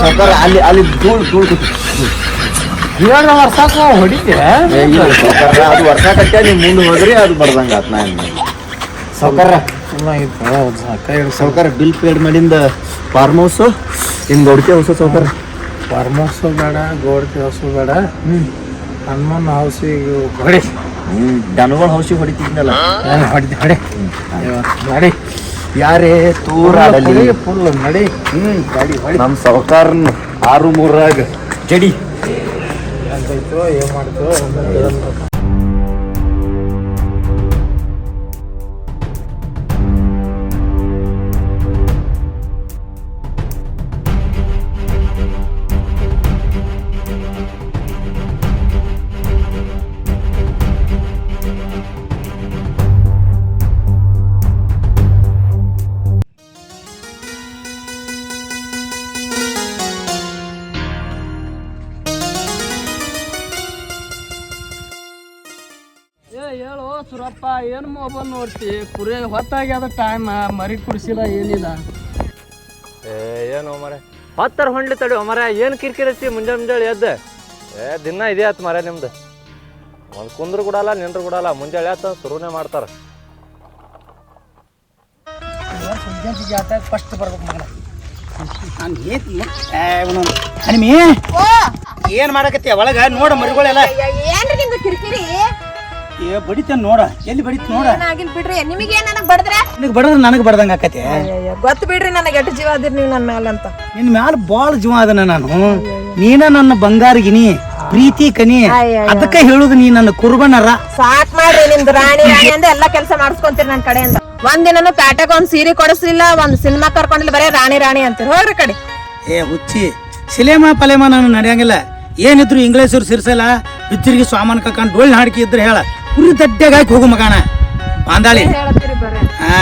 ಸಾವ್ಕಾರ ಅಲ್ಲಿ ಅಲ್ಲಿ ಧೂಳ್ ಧೂಳ್ ಏಳು ವರ್ಷಕ್ಕ ಹೊಡಿತೀರ ಸಾವ್ಕಾರ ಅದು ವರ್ಷ ಕಟ್ಟೆ ನೀವು ಮುಂದೆ ಹೋದ್ರಿ ಅದು ಬರ್ದಂಗ ಆತ್ ನಾ ಸಾವ್ಕಾರ ಕೈ ಸಾವ್ಕಾರ. ಬಿಲ್ ಪೇಡ್ ಮಾಡಿಂದ ಫಾರ್ಮ್ ಹೌಸ್ ಇನ್ ಗೌಡ್ತಿ ಸೌಕರ್ಯ ಫಾರ್ಮ್ ಪರ್ಮೋಸು ಬೇಡ ಗೋಡ್ತಿ ಹೌಸ್ ಬೇಡ. ಹನುಮನ್ ಹೌಸಿಗೆ ಹೊಡಿ. ಹ್ಮ್ ದನಗಳ ಹೌಸಿಗೆ ಹೊಡಿತಿದ್ನಲ್ಲ? ಏನು ಹೊಡೆ ಯಾರೇ ತೂರಾಡಲಿ. ಫುಲ್ ನಡಿ. ಹ್ಮ್ ಗಾಡಿ ನಮ್ಮ ನಮ್ ಸಾವ್ಕಾರನ್ ಆರು ಮೂರಾಗ. ಜಡಿ. ಏನ್ ಮಾಡ್ತೋ ಸುರಪ್ಪ ಏನು ಮೊಬೈಲ್ ನೋಡ್ತಿ? ಕುರಿ ಹೊತ್ತಾಗ್ಯದ ಟೈಮ್ ಮರಿ ಕುಡಿಸಿಲ್ಲ ಏನಿಲ್ಲ. ಏನು ಮರ? ಹತ್ತರ ಹೊಂಡ್ಲಿ ತಡಿ ಮರ ಏನು ಕಿರಿಕಿರಿ ಐತಿ? ಮುಂಜಾನೆ ಮುಂಜಾನೆ ಎದ್ದ. ಏ ದಿನ ಇದೇ ಆತ್ ಮರ ನಿಮ್ದು. ಒಂದು ಕುಂದ್ರು ಕೊಡಲ್ಲ ನಿಂದ್ರು ಕೊಡಲ್ಲ ಮುಂಜಾನೆ ಆತ ಶುರುನೇ ಮಾಡ್ತಾರ. ಫಸ್ಟ್ ಬರ್ಬೇಕು ಮಗನ ನಾನು ಏನ್ ಹನಿಮಿ ಏನ್ ಮಾಡಕತ್ತಿ ಒಳಗ? ನೋಡ ಮರಿಗಳೆಲ್ಲ. ಏ ಬಡಿತೇನ್ ನೋಡ. ಎಲ್ಲಿ ಬಡಿತ್ ನೋಡ? ಏನಾಗಿಲ್ ಬಿಡ್ರಿ? ನಿಮಗೆ ನನಗ್ ಬಡದ್ರ? ನಿನಗೆ ಬಡದ್ರ ನನಗೆ ಬಡ್ದಂಗ ಆಕತಿ. ಗೊತ್ತ ಬಿಡ್ರಿ ನನಗೆ ಎಷ್ಟು ಜೀವ ಅದಿರಿ ನೀವು ನನ್ನ ಮ್ಯಾಲ ಅಂತ ನಿನ್ ಮ್ಯಾಲ ಬಾಳ ಜೀವ ಅದನ ನಾನು. ನೀನ ನನ್ನ ಬಂಗಾರಗಿನಿ ಪ್ರೀತಿ ಕನಿ. ಅದಕ್ಕೆ ಹೇಳುದು ನೀ ನನ್ನ ಕುರ್ಬನರ. ಸಾಕ್ ಮಾಡ್ರಿ ನಿಮ್ದು ರಾಣಿ ರಾಣಿ ಅಂದ ಎಲ್ಲಾ ಕೆಲಸ ಮಾಡಿಸ್ಕೊಂತೀರಿ ನನ್ನ ಕಡೆಯಿಂದ. ಒಂದಿನ ಪ್ಯಾಟಕ್ ಒಂದ್ ಸೀರೆ ಕೊಡಿಸ್ಲಿಲ್ಲ ಒಂದ್ ಸಿನಿಮಾ ಕರ್ಕೊಂಡಿಲ್ಲ ಬರೇ ರಾಣಿ ರಾಣಿ ಅಂತ ಹೋಗ್ರಿ ಕಡೆ. ಏ ಹುಚ್ಚಿ. ಸಿಲೇಮ ಪಲೇಮಾ ನಾನು ನಡೆಯಂಗಿಲ್ಲ. ಏನಿದ್ರು ಇಂಗ್ಲೇಸರು ಸಿರ್ಸಲ್ಲ ಬಿತ್ತಿರಿಗೆ ಸ್ವಾಮನ್ ಕರ್ಕೊಂಡು ಡೊಳ್ಳು ಹಾಡ್ಕಿ ಇದ್ರೆ ಹೇಳ. ಕುರಿ ದಡ್ಡೆಗೆ ಹಾಕಿ ಹೋಗು ಮಗಾಣ ಬಾಂದಾಳಿ ಹಾ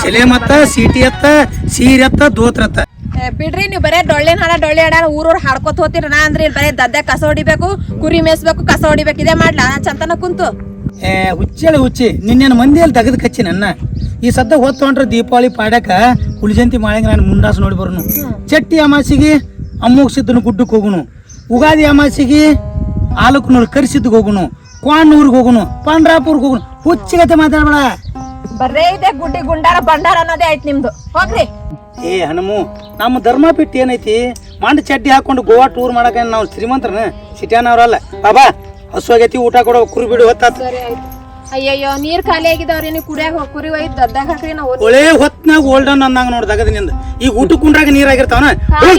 ಸೆಲೆ ಮತ್ತ ಸಿಟಿ ಎತ್ತ ಸೀರೆತ್ತ ದೋತ್ರತ್ತ. ಏ, ಬಿಡ್ರಿ ನೀವು ಬರೇ ಡೊಳ್ಳಿನ ಹಾಡ ಡೊಳ್ಳಿ ಹಾಡ ಊರವ್ರು ಹಾಡ್ಕೊತ ಹೋಗ್ತೀರಿ. ನಾ ಅಂದ್ರೆ ಇಲ್ಲಿ ಬರೇ ದದ್ದೆ ಕಸ ಹೊಡಿಬೇಕು ಕುರಿ ಮೇಸ್ಬೇಕು ಕಸ ಹೊಡಿಬೇಕು ಇದೇ ಮಾಡ್ಲಾ? ಚಂತನ ಕುಂತು. ಏ ಹುಚ್ಚೇಳಿ ಹುಚ್ಚಿ ನಿನ್ನೇನು ಮಂದಿಯಲ್ಲಿ ತೆಗೆದು ಕಚ್ಚಿ ನನ್ನ? ಈ ಸದ್ದ ಹೊತ್ತು ಹೊಂಟ್ರೆ ದೀಪಾವಳಿ ಪಾಡಕ ಹುಳಿಜಂತಿ ಮಾಡಂಗ ನಾನು ಮುಂಡಾಸ ನೋಡಿ ಬರೋನು. ಚಟ್ಟಿ ಅಮಾಸಿಗೆ ಅಮ್ಮಗ್ ಸಿದ್ದನು ಗುಡ್ಡಕ್ಕೆ ಹೋಗುನು. ಉಗಾದಿ ಅಮಾಸಿಗೆ ಆಲಕ್ನೂರು ಕರಿಸಿದ್ದಕ್ಕೆ ಹೋಗುನು. ಕ್ವಾಣ್ಣೂರಿಗೆ ಹೋಗುನು ಪಂಡ್ರಾಪುರ್ ಹೋಗುನು. ಹುಚ್ಚಿಗತೆ ಮಾತಾಡ್ಬೇಡ. ಬರೇ ಇದೆ ಗುಡ್ಡಿ ಗುಂಡಾರ ಬಂಡಾರ ಅನ್ನೋದೇ ಆಯ್ತು ನಿಮ್ದು. ಹೋಗ್ರಿ. ಏ ಹನುಮು ನಮ್ಮ ಧರ್ಮ ಬಿಟ್ಟು ಏನೈತಿ? ಮಂಡ ಚಡ್ಡಿ ಹಾಕೊಂಡು ಗೋವಾ ಟೂರ್ ಮಾಡಕ ನಾವು ಶ್ರೀಮಂತ್ರನ? ಸಿಟಿಯಾನವ್ರಲ್ಲ ಬಾಬಾ ಹಸು ಆಗೈತಿ ಊಟ ಕೊಡೋ ಕುರಿ ಬಿಡು ಹೊತ್ತಾತ. ಆಯ್ತು. ಅಯ್ಯಯ್ಯೋ ನೀರ್ ಖಾಲಿ ಆಗಿದವ್ರಿ ನೀವು ಕುಡಿಯಾಗ ಹೋಗ್ ಕುರಿ ಒಯ್ದು ದದ್ದಾಗ ಹಾಕ್ರಿ ನಾವು ಒಳ್ಳೆ ಹೊತ್ನಾಗ ಓಲ್ಡನ್ ಅಂದಂಗ ನೋಡ್ದಾಗ ನಿಂದ. ಈಗ ಊಟ ಕುಂಡ್ರಾಗ ನೀರ್ ಆಗಿರ್ತಾವನ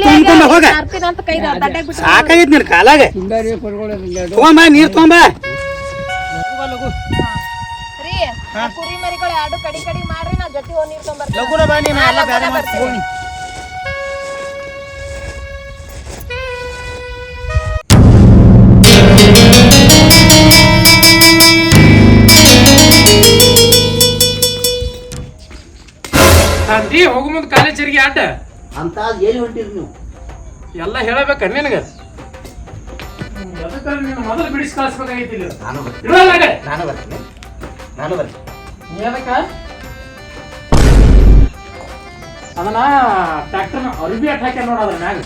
ತುಂಬ್ಕೊಂಬ ಹೋಗ ಸಾಕಾಗೈತಿ ನೀರ್ ಕಾಲಾಗ. ತಗೊಂಬ ನೀರ್ ತಗೊಂಬ. ಕುರಿ ಮರಿಗಳು ಎರಡು ಕಡಿ ಕಡಿ ಮಾಡ್ರಿ ನಾ ಜೊತೆ ಹೋಗಿ ನೀರ್ ಲಗುನ ಬಾ ನೀನು ಎಲ್ಲ ಬ್ಯಾರೆ ಮಾಡಿ ತಗೊಂಡ್. ತಂದಿ ಹೋಗು ಮುಂದೆ ಕಾಲೇಜರಿಗೆ ಅಡ್ಡ ಅಂತ ಎಲ್ಲಿ ಹೊಂಟಿರಿ ನೀವು? ಎಲ್ಲ ಹೇಳಬೇಕ ನಿನಗ? ಮೊದಲು ಬಿಡಿಸಿ ಕಳಿಸ್ಬೇಕಾಗೈತಿ ನಾನು ಬರ್ತೀನಿ. ನಾನು ಬರ್ತೀನಿ. ನಾನು ಬರ್ತೀನಿ. ಎದಕ್ಕ ಅದನ್ನ ಟ್ರ್ಯಾಕ್ಟರ್ ಅರಿಬಿ ಅಟ್ ಹಾಕ್ಯಾರ ನೋಡ ಅದ್ರ ಮ್ಯಾಗ.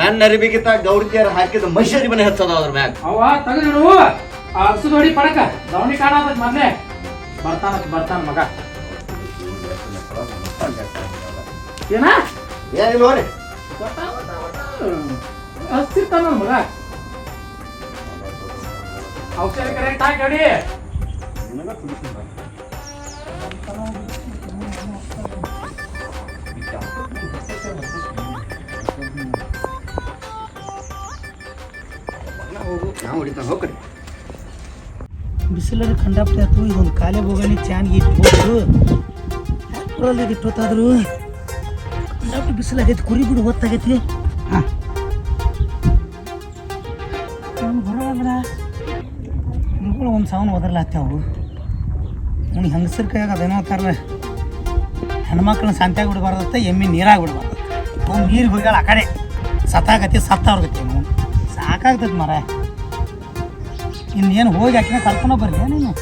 ನನ್ನ ಅರಿಬಿಗಿಂತ ಗೌಡ್ತಿಯರ್ ಹಾಕಿದ ಮೈಸೂರಿ ಮನೆ ಹಚ್ಚದ ಅದ್ರ ಮ್ಯಾಗ. ಅವ ತೆಗೆದಿಡು ಅಗ್ಸದ್ ಹೊಡಿ ಪಡಕ. ದವಣಿ ಕಾಣ ಮೊದ್ಲೆ. ಬರ್ತಾನ ಬರ್ತಾನ ಮಗ. ಏನ? ಏನಿಲ್ಲ ನೋಡಿ ಹಸ್ತಿರ್ತಾನ ನನ್ ಮಗ. ಔಷಧಿ ಕರೆಕ್ಟ್ ಹಾಕಿ ಹೊಡಿ ನಾವು ಹೊಡಿತಾನ ಹೋಗ್ರಿ. ಇದೊಂದು ಕಾಲೇ ಹೋಗಣಿ ಚಾನ್ಗೆ ಇಟ್ಬೋದು ಯಾಕೆ ಇಟ್ಟೋತಾದ್ರು ಕಂಡಾಪಟ್ಟೆ ಬಿಸಿಲಾಗೈತಿ ಕುರಿ ಬಿಡು ಹೊತ್ತಾಗೈತಿ ಹಾಂ. ಮಗಳು ಒಂದು ಸಾವನ್ನ ಒದರ್ಲಾತ್ಯಾವು ಅವ್ನು ಹೆಂಗಸರ ಕೈಯಾಗ ಅದೇನೋ ಅಂತಾರಲ್ಲ ಹೆಣ್ಮಕ್ಳನ್ನ ಸಂತ್ಯಾಗ ಬಿಡಬಾರ್ದತ್ತ ಎಮ್ಮೆ ನೀರಾಗ ಬಿಡಬಾರ್ದು ಅವ್ನು ನೀರಿಗೆ ಹೋಗ್ಯಾಳ ಆ ಕಡೆ. ಸತ್ತಾಗತಿ ಸತ್ತವ್ರಗತಿ ನಾವು ಸಾಕಾಗ್ತೈತಿ ಮರ ಇನ್ನೇನು ಹೋಗಿ ಹಾಕಿನ ಕರ್ಕೊಂಡು ಬರ್ಲಿ ನೀನು?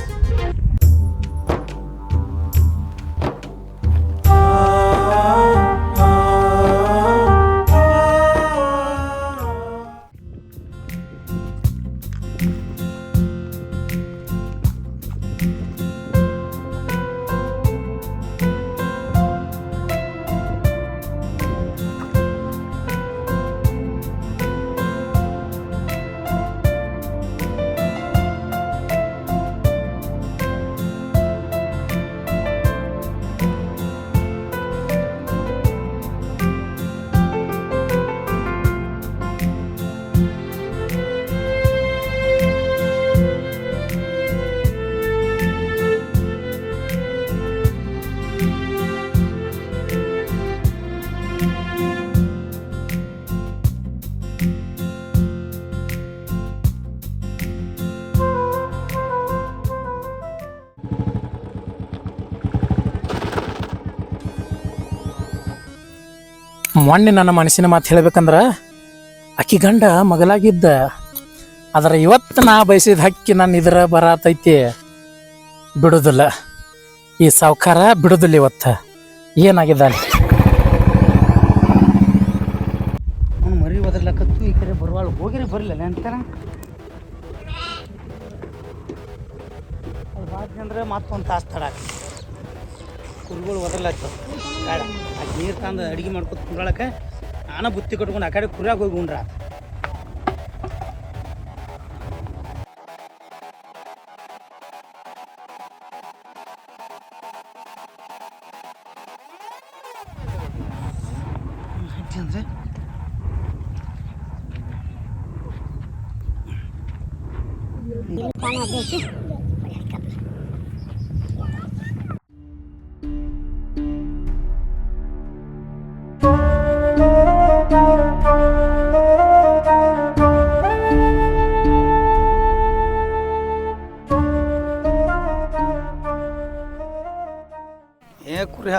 ಮೊನ್ನೆ ನನ್ನ ಮನಸ್ಸಿನ ಮಾತು ಹೇಳ್ಬೇಕಂದ್ರೆ ಅಕ್ಕಿ ಗಂಡ ಮಗಲಾಗಿದ್ದ ಆದ್ರೆ ಇವತ್ತು ನಾ ಬಯಸಿದ ಹಕ್ಕಿ ನನ್ನ ಇದ್ರ ಬರತೈತಿ. ಬಿಡುದಿಲ್ಲ. ಈ ಸಾವುಕಾರ ಬಿಡುದಿಲ್ಲ ಇವತ್ತು. ಏನಾಗಿದೆ ಅಲ್ಲಿ ಅವ್ನು ಮರಿ ಒದರ್ಲಕತ್ತು, ಈ ಕಡೆ ಬರುವಾಳ ಹೋಗಿರಿ ಬರಲಿಲ್ಲ ಅಂತಾನ ಅಂದ್ರೆ ಮತ್ತೊಂದು ತಾಸು ತಡ ಕುರಿಗಳು ಒದರ್ಲತ್ತವ ಬೇಡ ಆ ನೀರು ತಂದು ಅಡುಗೆ ಮಾಡ್ಕೊತ ಕುಂಡ್ರಳಕ್ಕೆ ನಾನು ಬುತ್ತಿ ಕಟ್ಕೊಂಡು ಆ ಕಡೆ ಕುರಿಯಾಗ ಹೋಗಿ ಉಂಡ್ರ.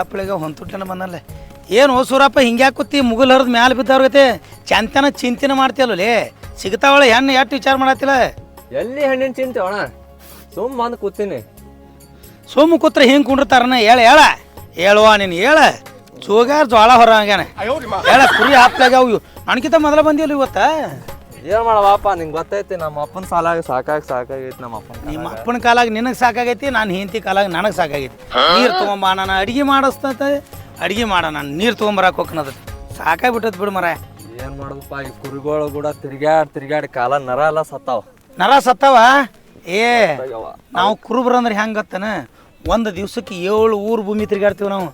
ಹಪ್ಪಳಿಗೆ ಹೊಂತುಟ್ಟನ ಬಂದಲ್ಲ ಏನು ಸೂರಪ್ಪ ಹಿಂಗ್ಯಾಕೆ ಕೂತಿ ಮುಗುಲ್ ಹರಿದ್ ಮ್ಯಾಲ ಬಿದ್ದವ್ರಗತೆ ಚಂತನ ಚಿಂತನೆ ಲೇ? ಸಿಗ್ತಾವಳ ಹೆಣ್ಣು ಎಷ್ಟು ವಿಚಾರ ಮಾಡತ್ತಿಲ್ಲ? ಎಲ್ಲಿ ಹೆಣ್ಣಿನ ಚಿಂತೆ ಅಣ್ಣ? ಸುಮ್ಮ ಬಂದು ಕೂತೀನಿ. ಸುಮ್ಮ ಕೂತ್ರೆ ಹಿಂಗೆ ಕುಂಡಿರ್ತಾರನ? ಹೇಳ ಹೇಳ. ಹೇಳುವ ನೀನು ಹೇಳ. ಜೋಗಾರ್ ಜೋಳ ಹೊರ ಹಂಗೇನೆ ಹೇಳ ಕುರಿ ಹಾಪ್ಲಾಗ ಅವು ನನಗಿಂತ ಮೊದಲ ಬಂದಿಲ್ಲ ಇವತ್ತ? ಏನ್ ಮಾಡವಪ್ಪ ನಿಂಗೆ ಗೊತ್ತೈತಿ ನಮ್ಮ ಅಪ್ಪನ ಸಾಲಾಗ ಸಾಕಾಗಿ ಸಾಕಾಗೈತಿ ನಮ್ಮ ಅಪ್ಪನ ನಿಮ್ಮ ಅಪ್ಪನ ಕಾಲಾಗ ನಿನಗೆ ಸಾಕಾಗೈತಿ ನಾನು ಹೆಂಡತಿ ಕಾಲಾಗ ನನಗೆ ಸಾಕಾಗೈತಿ. ನೀರು ತೊಗೊಂಬ ನಾನು ಅಡಿಗೆ ಮಾಡಿಸ್ತೈತೆ ಅಡಿಗೆ ಮಾಡ ನಾನು ನೀರು ತೊಗೊಂಬರಕ್ಕೆ ಹೋಗ್ನದ ಸಾಕಾಗ್ಬಿಟ್ಟದ ಬಿಡು ಮರ. ಏನು ಮಾಡೋದಪ್ಪ ಈ ಕುರಿಗಳು ಕೂಡ ತಿರ್ಗ್ಯಾಡ್ ತಿರ್ಗ್ಯಾಡ್ ಕಾಲ ನರ ಎಲ್ಲ ಸತ್ತಾವ. ನರ ಸತ್ತಾವ? ಏ ನಾವು ಕುರುಬ್ರ ಅಂದ್ರೆ ಹೆಂಗೆ ಗೊತ್ತನ? ಒಂದು ದಿವ್ಸಕ್ಕೆ ಏಳು ಊರು ಭೂಮಿ ತಿರ್ಗಾಡ್ತೀವಿ ನಾವು.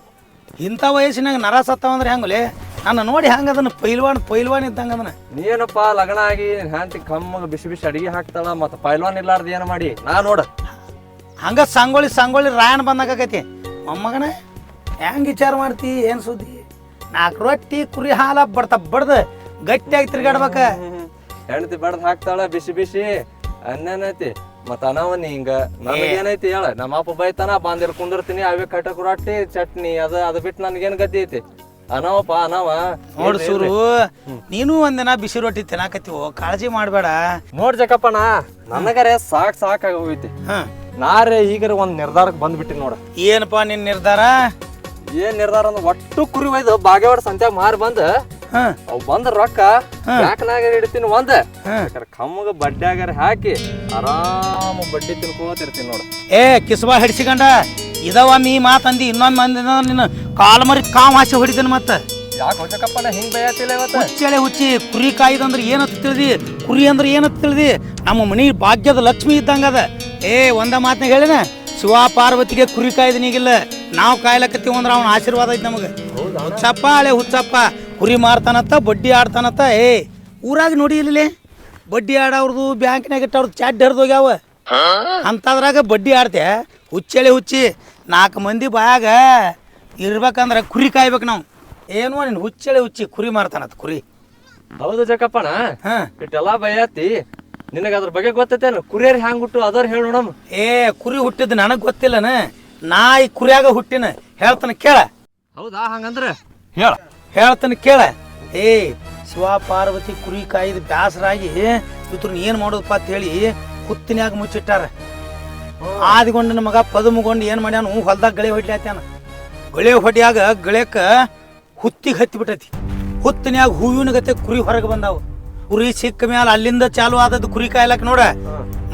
ಇಂಥ ವಯಸ್ಸಿನಾಗ ನರ ಸತ್ತವ ಅಂದ್ರೆ ಹೆಂಗಲೇ? ನನ್ನ ನೋಡಿ ಹೆಂಗೆ ಅದನ್ನ ಪೈಲ್ವಾನ್ ಪೈಲ್ವಾನ್ ಇದ್ದಂಗ ಅದನ್ನ. ನೀನಪ್ಪ ಲಗ್ನ ಆಗಿ ಹ್ಯಾಂತಿ ಕಮ್ಮ ಬಿಸಿ ಬಿಸಿ ಅಡಿಗೆ ಹಾಕ್ತಾಳ ಮತ್ತ ಪೈಲ್ವಾನ್ ಇರ್ಲಾರ್ದ ಏನ್ ಮಾಡಿ? ನಾ ನೋಡ. ಹಂಗ ಸಂಗೊಳ್ಳಿ ಸಂಗೊಳ್ಳಿ ರಾಯಣ ಬಂದಾಗೈತಿ ಮೊಮ್ಮಗನ ಹೆಂಗ್ ವಿಚಾರ ಮಾಡ್ತಿ ಏನು ಸುದ್ದಿ? ನಾಲ್ಕು ರೊಟ್ಟಿ ಕುರಿ ಹಾಲ ಬಡ್ತ ಗಟ್ಟಿ ಗಟ್ಟಿಯಾಗಿ ತಿರ್ಗಾಡ್ಬೇಕ. ಹೆಣ್ತಿ ಬಡ್ದ್ ಹಾಕ್ತಾಳ ಬಿಸಿ ಬಿಸಿ. ಅನ್ನೇನೈತಿ ಮತ್ತ ಅನವನಿ ಹಿಂಗ. ನನಗೇನೈತಿ ಹೇಳ ನಮ್ಮ ಅಪ್ಪ ಬೈತಾನ ಬಂದಿರ್ ಕುಂದಿರ್ತೀನಿ ಅವೇ ಕಟಕ್ ರೊಟ್ಟಿ ಚಟ್ನಿ ಅದ ಅದ ಬಿಟ್ಟು ನನ್ಗೇನ್ ಗದ್ದೆ ಐತಿ? ಅನವಪ್ಪ ಅನವ ನೋಡು ಸೂರು ನೀನು ಒಂದಿನ ಬಿಸಿ ರೊಟ್ಟಿ ತಿನ್ನಾಕತ್ತೀವೋ ಕಾಳಜಿ ಮಾಡಬೇಡ. ನೋಡ್ ಜಕಪ್ಪನ ನನಗರೆ ಸಾಕ್ ಸಾಕ್ ಹೋಗೈತಿ ಹಾಂ. ನಾರೇ ಈಗರ ಒಂದ್ ನಿರ್ಧಾರಕ್ಕೆ ಬಂದ್ಬಿಟ್ಟಿ ನೋಡ. ಏನಪ್ಪ ನಿನ್ನ ನಿರ್ಧಾರ? ಏನ್ ನಿರ್ಧಾರ ಅಂದ್ರೆ ಒಟ್ಟು ಕುರಿ ಒಯ್ದು ಬಾಗೇವಾಡ ಸಂತ್ಯಾಗ ಮಾರಿ ಬಂದ ಅವ್ ಬಂದ ರೊಕ್ಕ ಬ್ಯಾಂಕ್ನಾಗ ಇಡ್ತೀನಿ ಒಂದ. ಕರೆ ಕಮ್ಮಗ ಬಡ್ಡ್ಯಾಗಾರ ಹಾಕಿ ಆರಾಮ ಬಡ್ಡಿ ತಿನ್ಕೋತಿರ್ತೀನಿ ನೋಡು. ಏ ಕಿಸ್ಬಾ ಹಿಡ್ಸಿಕೊಂಡ ಮೀ ಮಾತಂದಿ ಇನ್ನೊಮ್ಮೆ ಅಂದಿನ ನಿನ್ನ ಕಾಲ್ಮರಿ ಮರಿ ಕಾಮ್ ಹಾಸಿ ಹೊಡಿತೀನಿ ಮತ್ತೆ. ಯಾಕೆ ಹೊಜಕಪ್ಪನ ಹಿಂಗ್ ಬೈಯತಿಲ್ಲ ಇವತ್ತು? ಹುಚ್ಚೆಳೆ ಹುಚ್ಚಿ ಕುರಿ ಕಾಯ್ದಂದ್ರೆ ಏನಂತ ತಿಳಿದಿ? ಕುರಿ ಅಂದ್ರೆ ಏನಂತ ತಿಳಿದಿ? ನಮ್ಮ ಮನಿ ಭಾಗ್ಯದ ಲಕ್ಷ್ಮಿ ಇದ್ದಂಗದ ಏ ಒಂದ ಮಾತನಾಗ ಹೇಳಿನ? ಶಿವ ಪಾರ್ವತಿಗೆ ಕುರಿ ಕಾಯ್ದನಿಗಿಲ್ಲ ನಾವು ಕಾಯ್ಲಕತ್ತೀವಿ ಅಂದ್ರೆ ಅವನ ಆಶೀರ್ವಾದ ಐತಿ ನಮಗೆ. ಹುಚ್ಚಪ್ಪ ಹಳೆ ಹುಚ್ಚಪ್ಪ. ಕುರಿ ಮಾರ್ತಾನತ್ತ ಬಡ್ಡಿ ಆಡ್ತಾನತ್ತ ಏ ಊರಾಗ ನೋಡಿ ಇಲ್ಲಿ ಬಡ್ಡಿ ಆಡೋರ್ದು ಬ್ಯಾಂಕ್ನಾಗ ಇಟ್ಟವ್ರದ್ದು ಚಾಡ್ ಹರಿದೋಗ್ಯಾವ ಅಂಥದ್ರಾಗ ಬಡ್ಡಿ ಆಡ್ತೆ. ಹುಚ್ಚೆಳೆ ಹುಚ್ಚಿ ನಾಲ್ಕು ಮಂದಿ ಬಾಯಾಗ ಇರ್ಬೇಕಂದ್ರೆ ಕುರಿ ಕಾಯ್ಬೇಕು ನಾವು. ಏನೋ ನೀನು ಹುಚ್ಚೆಳೆ ಹುಚ್ಚಿ ಕುರಿ ಮಾರ್ತಾನತ್ ಕುರಿ. ಹೌದು ಜಕ್ಕಪ್ಪಣ ಹಾ. ಇಟ್ಟೆಲ್ಲಾ ಬಯಾತಿ. ನಿನಗ ಅದ್ರ ಬಗ್ಗೆ ಗೊತ್ತೈತೇನು? ಕುರಿಯರ್ ಹ್ಯಾಂಗ್ ಹುಟ್ಟು ಅದರ್ ಹೇಳಿ ನೋಡಮ್. ಏ ಕುರಿ ಹುಟ್ಟಿದ್ದು ನನಗೆ ಗೊತ್ತಿಲ್ಲನ? ನಾ ಈ ಕುರಿಯಾಗ ಹುಟ್ಟಿನ. ಹೇಳ್ತಾನೆ ಕೇಳ. ಹೌದಾ ಹಂಗಂದ್ರೆ? ಹೇಳ. ಹೇಳ್ತಾನೆ ಕೇಳ. ಏ ಶಿವ ಪಾರ್ವತಿ ಕುರಿ ಕಾಯ್ದು ಬ್ಯಾಸರಾಗಿ ಇವ್ರನ್ನ ಏನು ಮಾಡೋದಪ್ಪ ಅಂತ ಹೇಳಿ ಕುತ್ತಿನ್ಯಾಗ ಮುಚ್ಚಿಟ್ಟಾರ. ಆದಿಗೊಂಡನ ಮಗ ಪದಮಗೊಂಡು ಏನು ಮಾಡ್ಯಾನ? ಹೊಲ್ದಾಗ ಗಳೆ ಹೊಡ್ಲಾತ್ಯಾನ ಗಳೆ ಹೊಡ್ಯಾಗ ಗಳೆಕ ಹುತ್ತಿಗೆ ಹತ್ತಿ ಬಿಟ್ಟೈತಿ ಹುತ್ತಿನ್ಯಾಗ ಹೂವಿನ ಗತೆ ಕುರಿ ಹೊರಗೆ ಬಂದಾವು. ಕುರಿ ಸಿಕ್ಕ ಮ್ಯಾಲ ಅಲ್ಲಿಂದ ಚಾಲು ಆದದ್ದು ಕುರಿ ಕಾಯ್ಲಕ್ ನೋಡ.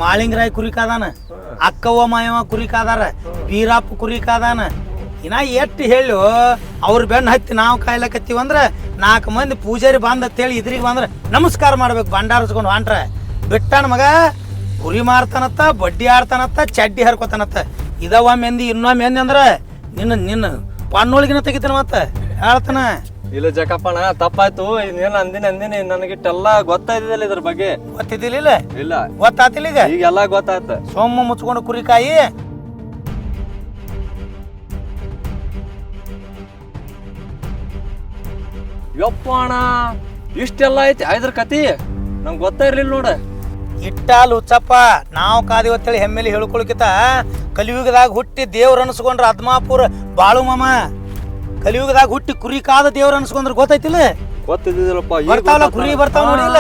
ಮಾಳಿಂಗರಾಯ್ ಕುರಿ ಕಾದಾನ. ಅಕ್ಕವ್ವ ಮಾಯವ ಕುರಿ ಕಾದಾರ. ಬೀರಪ್ಪ ಕುರಿ ಕಾದಾನ. ಇನ್ನ ಎಷ್ಟು ಹೇಳು ಅವ್ರ ಬೆನ್ನ ಹತ್ತಿ ನಾವು ಕಾಯ್ಲಕತ್ತೀವಿ ಅಂದ್ರೆ ನಾಲ್ಕು ಮಂದಿ ಪೂಜಾರಿ ಬಂದ ಅಂತೇಳಿ ಇದ್ರಿಗೆ ಬಂದ್ರೆ ನಮಸ್ಕಾರ ಮಾಡ್ಬೇಕು ಭಂಡಾರಸ್ಕೊಂಡು ಹೊಂಟ್ರ. ಬಿಟ್ಟಾನ ಮಗ ಕುರಿ ಮಾರ್ತಾನತ್ತ ಬಡ್ಡಿ ಆಡ್ತಾನತ್ತ ಚಡ್ಡಿ ಹರ್ಕೋತಾನತ್ತ. ಇದವ ಮೆಂದಿ ಇನ್ನೊಮ್ಮೆ ಮೆಂದಿ ಅಂದ್ರೆ ನಿನ್ನ ನಿನ್ನ ಪಣ್ಣೊಳಗಿನ ತೆಗಿತಾನ ಮತ್ತ ಹೇಳ್ತಾನ. ಇಲ್ಲ ಜಕಪ್ಪಣ್ಣ ತಪ್ಪಾಯ್ತು ಇನ್ನೇನು ಅಂದಿನ ಅಂದಿನಿ ನನಗಿಟ್ಟೆಲ್ಲ ಗೊತ್ತಾಯ್ತಿದಿಲ್ಲ ಇದ್ರ ಬಗ್ಗೆ. ಗೊತ್ತಿದ್ದಿಲ್ಲ ಇಲ್ಲ? ಗೊತ್ತಾತಿಲ್ಲ ಈಗ? ಈಗೆಲ್ಲ ಗೊತ್ತಾಯ್ತು. ಸೋಮ ಮುಚ್ಕೊಂಡು ಕುರಿಕಾಯಿ ಯಪ್ಪ ಅಣ್ಣ ಇಷ್ಟೆಲ್ಲ ಐತಿ? ಐದ್ರ ಕತಿ? ನಂಗೆ ಗೊತ್ತಾ ಇರ್ಲಿಲ್ಲ ನೋಡ. ಇಟ್ಟಾಲ್ ಹುಚ್ಚಪ್ಪ ನಾವು ಕಾದಿವತ್ತೇಳಿ ಹೆಮ್ಮೆಲಿ ಹೇಳ್ಕೊಳಕಿತ ಕಲಿಯುಗದಾಗ ಹುಟ್ಟಿ ದೇವ್ರ ಅನ್ಸ್ಕೊಂಡ್ರ ಅದ್ಮಾಪುರ ಬಾಳು ಮಾಮ. ಕಲಿಯುಗದಾಗ ಹುಟ್ಟಿ ಕುರಿ ಕಾದ ದೇವ್ರ ಅನ್ಸ್ಕೊಂಡ್ರ ಗೊತ್ತೈತಿಲ್ಲ? ಗೊತ್ತಿದ್ದಿಲ್ಲಪ್ಪ ಬರ್ತಾವಲ್ಲ ಕುರಿ ಬರ್ತಾವ ನೋಡಿಲ್ಲ.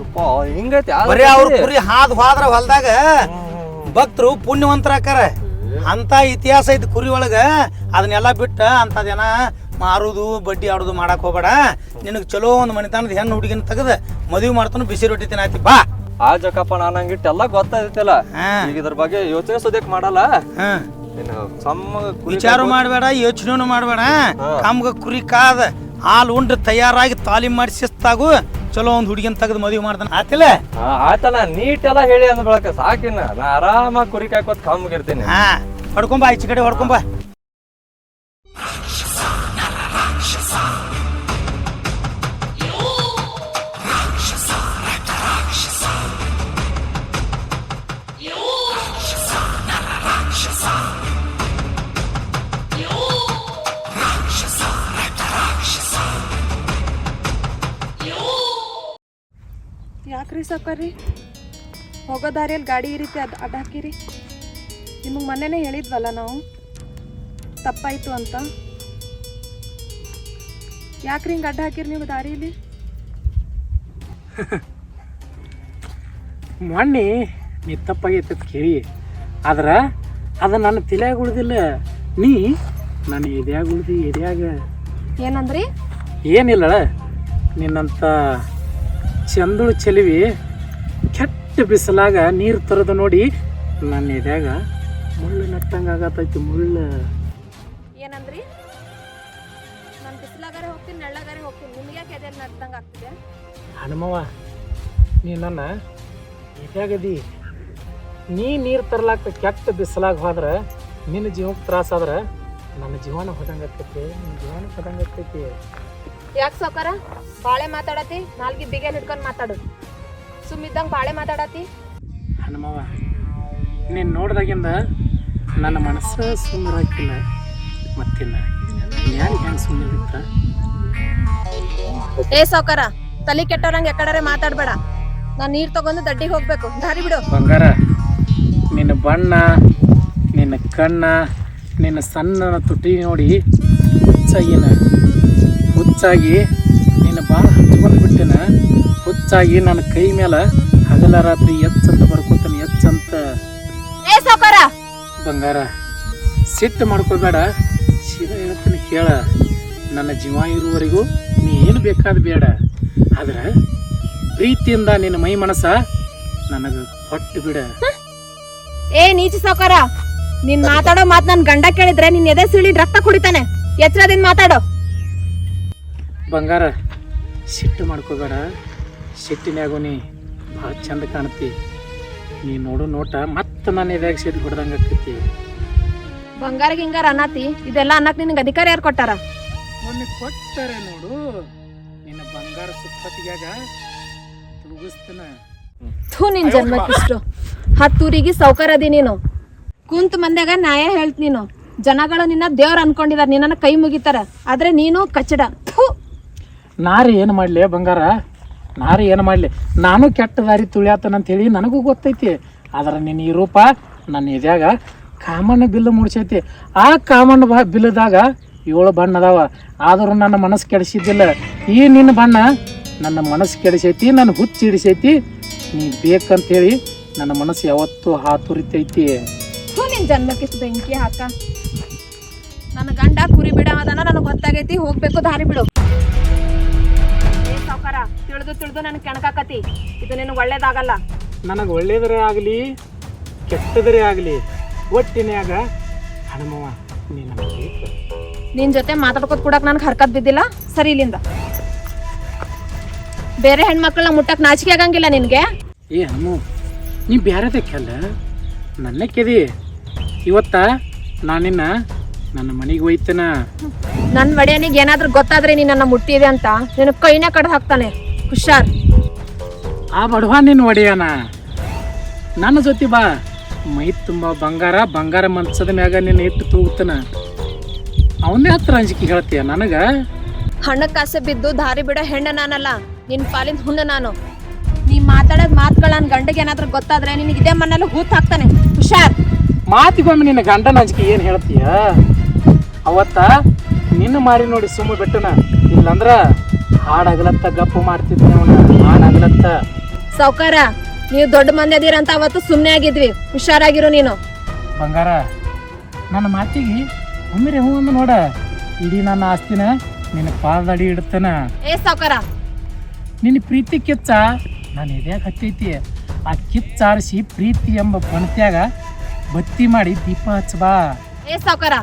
ಯಪ್ಪ, ಹಿಂಗೈತಿ ಬರೀ ಅವ್ರು ಕುರಿ ಹಾದ್ ಹೋದ್ರ ಹೊಲ್ದಾಗ ಭಕ್ತರು ಪುಣ್ಯವಂತರ ಅಂತ ಇತಿಹಾಸ ಐತಿ ಕುರಿ ಒಳಗ. ಅದನ್ನೆಲ್ಲ ಬಿಟ್ಟ ಅಂತದೇನ ಮಾರುದು ಬಡ್ಡಿ ಆಡೋದು ಮಾಡಕ್ ಹೋಗ್ಬೇಡ. ನಿನಗೆ ಚಲೋ ಒಂದು ಮನೆತನದ ಹೆಣ್ಣು ಹುಡುಗಿನ ತೆಗೆದು ಮದುವೆ ಮಾಡ್ತಾನು ಬಿಸಿ ರೊಟ್ಟಿ ತಿನ್ನಾತಿ ಬಾ. ಆ ಜಕಪ್ಪ ನಾನು ಹಂಗಿಟ್ಟೆಲ್ಲ ಗೊತ್ತಾಯ್ತಲ್ಲ. ಈಗ ಇದ್ರ ಬಗ್ಗೆ ಯೋಚನೆ ಸದ್ಯಕ್ ಮಾಡಲ್ಲ? ವಿಚಾರ ಮಾಡಬೇಡ ಯೋಚನೆ ಮಾಡಬೇಡ. ನಮ್ಗೆ ಕುರಿ ಕಾದ ಹಾಲು ಉಂಡ್ರೆ ತಯಾರಾಗಿ ತಾಲೀಮ್ ಮಾಡಿ ಶಿಸ್ತಾಗು ಚಲೋ ಒಂದು ಹುಡುಗಿನ ತೆಗೆದು ಮದುವೆ ಮಾಡ್ತಾನೆ. ಆತಿಲ್ಲ? ಆತಲ್ಲ ನೀಟೆಲ್ಲ ಹೇಳಿ ಅಂದ ಬಳಕ ಸಾಕಿನ ನಾ ಆರಾಮಾಗಿ ಕುರಿ ಕಾಯ್ಕೋತ್ ಕಾಮ್ಗಿರ್ತೀನಿ ಹಾ. ಹೊಡ್ಕೊಂಬ ಈಚೆ ಕಡೆ ಹೊಡ್ಕೊಂಬ. ಯಾಕ್ರಿ ಸಾವ್ಕಾರ್ರಿ ಹೋಗೋ ದಾರಿಯಲ್ಲಿ ಗಾಡಿ ಈ ರೀತಿ ಅದು ಅಡ್ಡ ಹಾಕಿರಿ ನಿಮಗೆ ಮೊನ್ನೆನೇ ಹೇಳಿದ್ವಲ್ಲ ನಾವು? ತಪ್ಪಾಯಿತು ಅಂತ. ಯಾಕ್ರಿ ಹಿಂಗೆ ಅಡ್ಡ ಹಾಕಿರಿ ನೀವು ದಾರಿಯಲ್ಲಿ ಮೊನ್ನೆ ನೀ ತಪ್ಪಾಗೈತೆ ಅಂತ ಕೇಳಿ ಆದ್ರೆ ಅದು ನನ್ನ ತಲೆಯಾಗ ಉಳ್ದಿಲ್ಲ. ನೀ ನನ್ನ ಎದೆಯಾಗ ಉಳ್ದಿ ಎದೆಯಾಗ? ಏನಂದ್ರಿ? ಏನಿಲ್ಲ ನಿನ್ನಂಥ ಚಂದುಳು ಚೆಲುವಿ ಕೆಟ್ಟ ಬಿಸಿಲಾಗ ನೀರು ತರೋದು ನೋಡಿ ನನ್ನ ಎದ್ಯಾಗ ಮುಳ್ಳು ನಟ್ಟಂಗೆ ಆಗತೈತಿ ಮುಳ್ಳು. ಏನಂದ್ರಿ? ನಾನು ಬಿಸಿಲಾಗಾರೆ ಹೋಗ್ತೀನಿ ನೆಳ್ಳಗಾರೆ ಹೋಗ್ತೀನಿ. ನಿಮ್ಗೆ ಯಾಕೆ ಎದೆ ಆಗ್ತಿದೆ? ಹನುಮವ್ವ ನೀ ನನ್ನ ಎದ್ಯಾಗದಿ? ನೀ ನೀರು ತರ್ಲಾಕ ಕೆಟ್ಟ ಬಿಸಿಲಾಗ ಹೋದ್ರೆ ನಿನ್ನ ಜೀವಕ್ಕೆ ತ್ರಾಸಾದ್ರೆ ನನ್ನ ಜೀವನ ಹೋದಂಗೆ ಆಗ್ತೈತಿ ನಿನ್ನ ಜೀವನ ಹೋದಂಗೆ ಆಗ್ತೈತಿ. ಯಾಕೆ ಸಾವ್ಕಾರ? ಬಾಳೆ ಮಾತಾಡತಿ ನಾಲ್ಗೆ ಬಿಗೇನ್ ಹಿಡ್ಕೊಂಡು ಮಾತಾಡು. ಸುಮ್ಮಿದ್ದಂಗೆ ಬಾಳೆ ಮಾತಾಡತಿ. ಹನುಮವ್ವ ನೀನು ನೋಡ್ದಾಗಿಂದ ನನ್ನ ಮನಸ್ಸು ಸುಮ್ಮರಾಕಿಲ್ಲ ಮತ್ತಿಲ್ಲ. ಯಾರು ಹೆಂಗೆ ಸುಮ್ಮನಿತ್ತ ಏ ಸಾವ್ಕಾರ ತಲೆ ಕೆಟ್ಟವ್ರಂಗೆ ಎಕಡರೆ ಮಾತಾಡಬೇಡ. ನಾನು ನೀರು ತಗೊಂಡು ದಡ್ಡಿಗೆ ಹೋಗ್ಬೇಕು. ದಾರಿ ಬಿಡು. ಬಂಗಾರ ನಿನ್ನ ಬಣ್ಣ ನಿನ್ನ ಕಣ್ಣ ನಿನ್ನ ಸಣ್ಣ ತುಟಿ ನೋಡಿ ಹುಚ್ಚಾಗಿನ. ಹುಚ್ಚಾಗಿ ನಿನ್ನ ಭಾಳ ಹಚ್ಕೊಂಡು ಬಿಟ್ಟಿನ ಹುಚ್ಚಾಗಿ ನನ್ನ ಕೈ ಮೇಲೆ ಹಗಲ ರಾತ್ರಿ ಎಚ್ಚಂತ ಬರ್ಕೊತಾನೆ ಎಚ್ಚಂತ ಬಂಗಾರ ಸಿಟ್ಟು ಮಾಡ್ಕೋಬೇಡ. ಸೀದಾ ಹೇಳ್ತೀನಿ ಕೇಳ ನನ್ನ ಜೀವ ಇರುವವರೆಗೂ ನೀ ಏನು ಬೇಕಾದ ಬೇಡ. ಆದ್ರೆ ಪ್ರೀತಿಯಿಂದ ನಿನ್ನ ಮೈ ಮನಸ್ಸ ನನಗೆ ಕೊಟ್ಟು ಬಿಡ. ಏ ನೀಚ ಸಾವ್ಕಾರ ನೀನ್ ಮಾತಾಡೋ ಮಾತು ನನ್ನ ಗಂಡ ಕೇಳಿದ್ರೆ ನಿನ್ನ ಎದೆ ಸಿಳಿ ರಕ್ತ ಕುಡಿತಾನೆ. ಎಚ್ಚರದಿಂದ ಮಾತಾಡೋ. ಬಂಗಾರ ಸಿಟ್ಟು ಮಾಡ್ಕೋಬೇಡ. ಸಿಟ್ಟಿನ್ಯಾಗು ನೀ ಭಾಳ ಚಂದ ಕಾಣ್ತಿ. ನೀ ನೋಡು ನೋಟ ಮತ್ತೆ ನಾನು ಇದಾಗ ಸಿಟ್ಟು ಹೊಡೆದಂಗೆ ಆಗ್ತೈತಿ ಬಂಗಾರ ಗಿಂಗಾರ ಅನ್ನತಿ ಇದೆಲ್ಲ ಅನ್ನಕ್ ನಿನಗೆ ಅಧಿಕಾರ ಯಾರು ಕೊಟ್ಟಾರ? ಮೊನ್ನೆ ಕೊಟ್ಟಾರೆ ನೋಡು. ನಿನ್ನ ಬಂಗಾರ ಸುಪ್ಪತ್ತಿಗ್ಯಾಗ ತೂಗಿಸ್ತಾನ ಥೂ ನಿನ್ ಜನ್ಮಕ್ಕಿಷ್ಟು. ಹತ್ತೂರಿಗೆ ಸೌಕರ್ ಅದಿ ನೀನು. ಕುಂತ ಮಂದ್ಯಾಗ ನ್ಯಾಯ ಹೇಳ್ತ ನೀನು. ಜನಗಳು ನಿನ್ನ ದೇವ್ರ ಅನ್ಕೊಂಡಿದಾರ ನಿನ್ನ ಕೈ ಮುಗಿತಾರ. ಆದ್ರೆ ನೀನು ಕಚ್ಚಡ. ನಾರಿ ಏನು ಮಾಡಲಿ ಬಂಗಾರ? ನಾರಿ ಏನು ಮಾಡಲಿ? ನಾನು ಕೆಟ್ಟ ದಾರಿ ತುಳಿಯಾತನಂತೇಳಿ ನನಗೂ ಗೊತ್ತೈತಿ. ಆದ್ರೆ ನಿನ್ನ ಈ ರೂಪ ನನ್ನ ಇದ್ಯಾಗ ಕಾಮಣ್ಣ ಬಿಲ್ಲು ಮೂಡ್ಸೈತಿ. ಆ ಕಾಮಣ್ಣ ಬ ಬಿಲ್ಲದಾಗ ಏಳು ಬಣ್ಣ ಅದಾವ. ಆದರೂ ನನ್ನ ಮನಸ್ಸು ಕೆಡಿಸಿದ್ದಿಲ್ಲ. ಈ ನಿನ್ನ ಬಣ್ಣ ನನ್ನ ಮನಸ್ಸು ಕೆಡಿಸೈತಿ, ನನ್ನ ಹುಚ್ಚು ಹಿಡಿಸೈತಿ. ನೀ ಬೇಕಂತೇಳಿ ನನ್ನ ಮನಸ್ಸು ಯಾವತ್ತೂ ಹಾತುರಿತೈತಿ. ಥೂ, ನಿನ್ ಜನ್ಮಕ್ಕಿಷ್ಟು ಬೆಂಕಿ ಹಾಕ. ನನ್ನ ಗಂಡ ಕುರಿ ಬಿಡವದನ ನನಗೆ ಗೊತ್ತಾಗೈತಿ. ಹೋಗ್ಬೇಕು, ದಾರಿ ಬಿಡು. ತಿಳಿದು ನನಗೆ ಕೆಣಕಾಕತಿ. ಇದು ನಿನಗೆ ಒಳ್ಳೇದಾಗಲ್ಲ. ನನಗೆ ಒಳ್ಳೇದರೇ ಆಗಲಿ ಕೆಟ್ಟದರೇ ಆಗಲಿ ಒಟ್ಟಿನ್ಯಾಗ ಹನುಮವ್ವ ನೀ ನನಗೆ ಬೇಕು. ನಿನ್ ಜೊತೆ ಮಾತಾಡ್ಕೋತ ಕೂಡಕ್ ನನಗೆ ಹರ್ಕತ್ ಬಿದ್ದಿಲ್ಲ? ಸರಿ ಇಲ್ಲಿಂದ. ಬೇರೆ ಹೆಣ್ಮಕ್ಳನ್ನ ಮುಟ್ಟಕ್ ನಾಚಿಕೆ ಆಗಂಗಿಲ್ಲ ನಿನಗೆ? ಏ ಹಮ್ಮು ನೀ ಬ್ಯಾರೆದಕ್ಕೆಲ್ಲ ನನ್ನ ಕೆದಿ. ಇವತ್ತ ನಾನಿನ್ನ ನನ್ನ ಮನೆಗೆ ಒಯ್ತೇನ. ನನ್ನ ಮಡಿಯನಿಗೆ ಏನಾದ್ರೂ ಗೊತ್ತಾದ್ರೆ ನೀನ್ ನನ್ನ ಮುಟ್ಟಿದೆ ಅಂತ. ನಿನ್ನ ಕೈನೇ ಕಡ್ದು ಹಾಕ್ತಾನೆ. ಹುಷಾರ್. ಆ ಬಡವ ನೀನು ಒಡೆಯನ. ನನ್ನ ಜೊತೆ ಬಾ. ಮೈ ತುಂಬ ಬಂಗಾರ ಬಂಗಾರ ಮನ್ಸದ ಮ್ಯಾಗ ನಿನ್ನ ಇಟ್ಟು ತೂಗುತ್ತಾನ. ಅವನೇ ಹತ್ರ ಅಂಜಿಕೆ ಹೇಳ್ತೀಯ ನನಗೆ? ಹಣ್ಣ ಕಾಸೆ ಬಿದ್ದು ದಾರಿ ಬಿಡ ಹೆಣ್ಣ ನಾನಲ್ಲ ನಿನ್ ಪಾಲಿನ ಹುಣ್ಣ ನಾನು. ನೀ ಮಾತಾಡೋದ್ ಮಾತುಗಳನ್ನ ನನ್ ಗಂಡಗೆ ಏನಾದ್ರೂ ಗೊತ್ತಾದ್ರೆ ನಿನಗೆ ಇದೇ ಮನೇಲಿ ಹೂತ್ ಹಾಕ್ತಾನೆ. ಹುಷಾರ್. ಮಾತಿಗೊಮ್ಮೆ ನಿನ್ನ ಗಂಡನ ಅಂಜಿಕೆ ಏನು ಹೇಳ್ತೀಯ? ಅವತ್ತ ನಿನ್ನ ಮಾರಿ ನೋಡಿ ಸುಮ್ಮ ಬಿಟ್ಟನ. ಇಲ್ಲಂದ್ರ ಹಾಡಾಗ್ಲತ್ತ ಗಪ್ಪು ಮಾಡ್ತಿದ್ದೆ ಹಾಡಾಗ್ಲತ್ತ. ಸಾವ್ಕಾರ ನೀವು ದೊಡ್ಡ ಮಂದಿ ಅದೀರಂತ ಅವತ್ತು ಸುಮ್ಮನೆ ಆಗಿದ್ವಿ. ಹುಷಾರಾಗಿರು ನೀನು. ಬಂಗಾರ ನನ್ನ ಮಾತಿಗೆ ಒಮ್ಮೆರೆ ಹೂ ಅಂದ ನೋಡ. ಇಡೀ ನನ್ನ ಆಸ್ತಿನ ನಿನ್ನ ಪಾದಡಿ ಇಡ್ತನ. ಏ ಸೌಕಾರ ನಿನ್ನ ಪ್ರೀತಿ ಕಿಚ್ಚ ನಾನು ಎದ್ಯಾಗ ಹತ್ತೈತಿ? ಆ ಕಿಚ್ಚ ಆರಿಸಿ ಪ್ರೀತಿ ಎಂಬ ಪಣತ್ಯಾಗ ಬತ್ತಿ ಮಾಡಿ ದೀಪ ಹಚ್ಚಬಾ ಏ ಸೌಕಾರ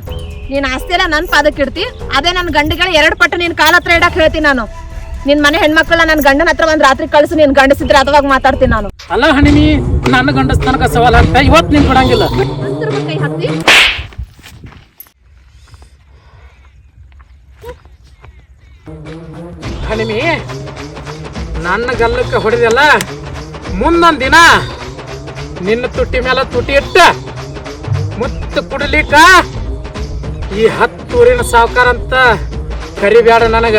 ನೀನ್ ಆಸ್ತಿ ಎಲ್ಲ ನನ್ ಪಾದಕ್ಕೆ ಇಡ್ತಿ ಅದೇ ನನ್ನ ಗಂಡಗಳ ಎರಡು ಪಟ್ಟು ನಿನ್ನ ಕಾಲ ಹತ್ರ ಇಡಕ್ಕೆ ಹೇಳ್ತೀನಿ ನಾನು. ನಿನ್ ಮನೆ ಹೆಣ್ಮಕ್ಳನ್ನ ನನ್ ಗಂಡನ ಹತ್ರ ಒಂದ್ ರಾತ್ರಿ ಕಳ್ಸು, ನೀನ್ ಗಂಡಸಿದ್ರೆ ಅದವಾಗ ಮಾತಾಡ್ತೀನಿ ನಾನು. ಅಲ್ಲ ಹಣಿಮಿ ನನ್ನ ಗಂಡಸ್ ತನಕ ಸವಾಲ್ ಹಾಕ್ತಾ ಇವತ್ತು ನಿನ್ ಕೊಡಂಗಿಲ್ಲ. ಹಣಿಮಿ ನನ್ನ ಗಲ್ಲಕ್ಕೆ ಹೊಡೆದಲ್ಲ ಮುಂದೊಂದ್ ದಿನ ನಿನ್ನ ತುಟ್ಟಿ ಮೇಲೆ ತುಟಿ ಇಟ್ಟ ಮುತ್ತು ಕುಡಲಿಕ್ಕ ಈ ಹತ್ತೂರಿನ ಸಾವುಕಾರ ಅಂತ ಕರಿಬೇಡ ನನಗ.